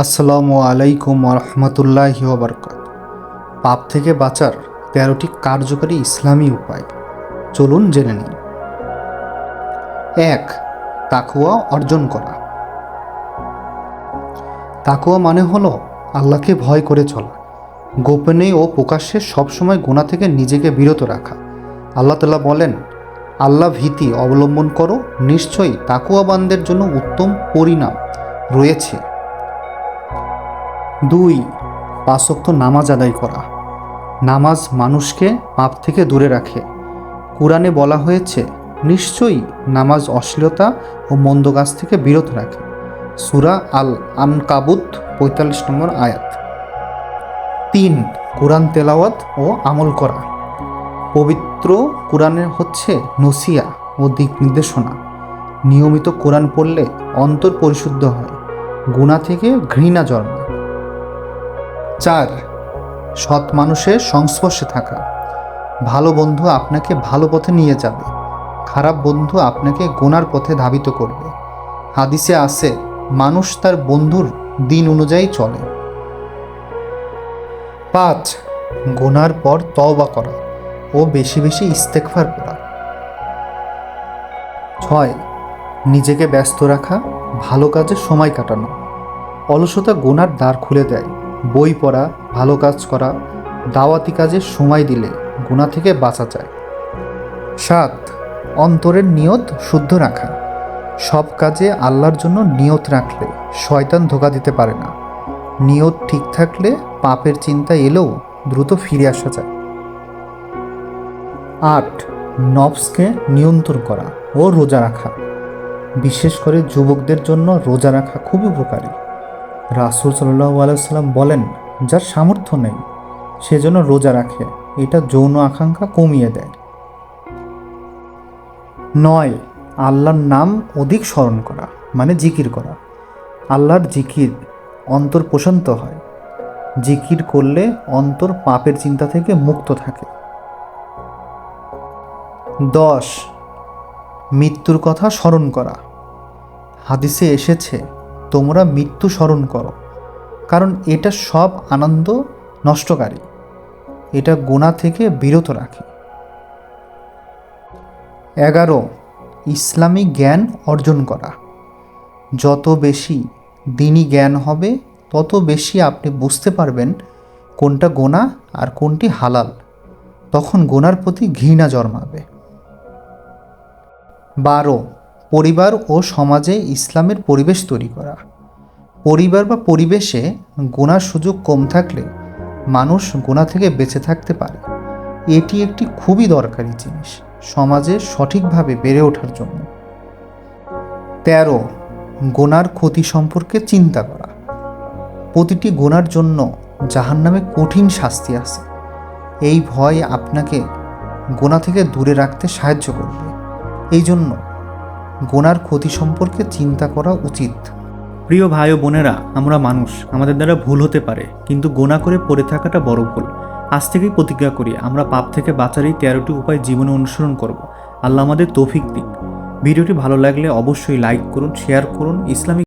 আসসালামু আলাইকুম রহমতুল্লাহ বরকাত পাপ থেকে বাঁচার তেরোটি কার্যকরী ইসলামী উপায়। চলুন জেনে নিন এক তাকুয়া অর্জন করা। তাকুয়া মানে হলো আল্লাহকে ভয় করে চলা। গোপনে ও প্রকাশ্যে সবসময় গুণা থেকে নিজেকে বিরত রাখা। আল্লাহ তালা বলেন, আল্লাহ ভীতি অবলম্বন করো। নিশ্চয়ই তাকুয়াবানদের জন্য উত্তম পরিণাম রয়েছে। দুই পাঁচক্ত নামাজ আদায় করা। নামাজ মানুষকে পাপ থেকে দূরে রাখে। কোরআনে বলা হয়েছে, নিশ্চয়ই নামাজ অশ্লীলতা ও মন্দ কাজ থেকে বিরত রাখে। সুরা আল আনকাবুত পঁয়তাল্লিশ নম্বর আয়াত। তিন, কোরআন তেলাওয়াত ও আমল করা। পবিত্র কোরআনের হচ্ছে নসিয়া ও দিক নির্দেশনা। নিয়মিত কোরআন পড়লে অন্তর পরিশুদ্ধ হয়। গুণা থেকে ঘৃণা জন্মায়। চার, সৎ মানুষের সংস্পর্শে থাকা। ভালো বন্ধু আপনাকে ভালো পথে নিয়ে যাবে। খারাপ বন্ধু আপনাকে গোনার পথে ধাবিত করবে। হাদিসে আছে, মানুষ তার বন্ধুর দিন অনুযায়ী চলে। পাঁচ, গোনার পর তওবা করা ও বেশি বেশি ইস্তেকফার করা। ছয়, নিজেকে ব্যস্ত রাখা, ভালো কাজে সময় কাটানো। অলসতা গোনার দ্বার খুলে দেয়। বই পড়া, ভালো কাজ করা, দাওয়াতি কাজে সময় দিলে গুণা থেকে বাঁচা যায়। সাত, অন্তরের নিয়ত শুদ্ধ রাখা। সব কাজে আল্লাহর জন্য নিয়ত রাখলে শয়তান ধোকা দিতে পারে না। নিয়ত ঠিক থাকলে পাপের চিন্তা এলেও দ্রুত ফিরে আসা যায়। আট নবসকে নিয়ন্ত্রণ করা ও রোজা রাখা। বিশেষ করে যুবকদের জন্য রোজা রাখা খুবই উপকারী। রাসুল সাল্লাহ আলাইসাল্লাম বলেন, যার সামর্থ্য নেই সেজন্য রোজা রাখে, এটা যৌন আকাঙ্ক্ষা কমিয়ে দেয়। নয়, আল্লাহর নাম অধিক স্মরণ করা মানে জিকির করা। আল্লাহর জিকির অন্তর প্রশান্ত হয়। জিকির করলে অন্তর পাপের চিন্তা থেকে মুক্ত থাকে। দশ, মৃত্যুর কথা স্মরণ করা। হাদিসে এসেছে তোমরা মৃত্যু স্মরণ করো, কারণ এটা সব আনন্দ নষ্টকারী। এটা গোনা থেকে বিরত রাখে। এগারো, ইসলামী জ্ঞান অর্জন করা। যত বেশি দিনই জ্ঞান হবে, তত বেশি আপনি বুঝতে পারবেন কোনটা গোনা আর কোনটি হালাল। তখন গোনার প্রতি ঘৃণা জন্মাবে। বারো পরিবার ও সমাজে ইসলামের পরিবেশ তৈরি করা। পরিবার বা পরিবেশে গোনার সুযোগ কম থাকলে মানুষ গোনা থেকে বেঁচে থাকতে পারে। এটি একটি খুবই দরকারি জিনিস সমাজে সঠিকভাবে বেড়ে ওঠার জন্য। তেরো, গোনার ক্ষতি সম্পর্কে চিন্তা করা। প্রতিটি গোনার জন্য জাহান্নামে কঠিন শাস্তি আছে। এই ভয় আপনাকে গোনা থেকে দূরে রাখতে সাহায্য করবে। এই জন্য গোনার ক্ষতি সম্পর্কে চিন্তা করা উচিত। প্রিয় ভাই ও বোনেরা, আমরা মানুষ, আমাদের দ্বারা ভুল হতে পারে, কিন্তু গোনা করে পড়ে থাকাটা বড় ভুল। আজ থেকেই প্রতিজ্ঞা করি, আমরা পাপ থেকে বাঁচার এই তেরোটি উপায় জীবনে অনুসরণ করব। আল্লাহ আমাদের তৌফিক দিক। ভিডিওটি ভালো লাগলে অবশ্যই লাইক করুন শেয়ার করুন ইসলামিক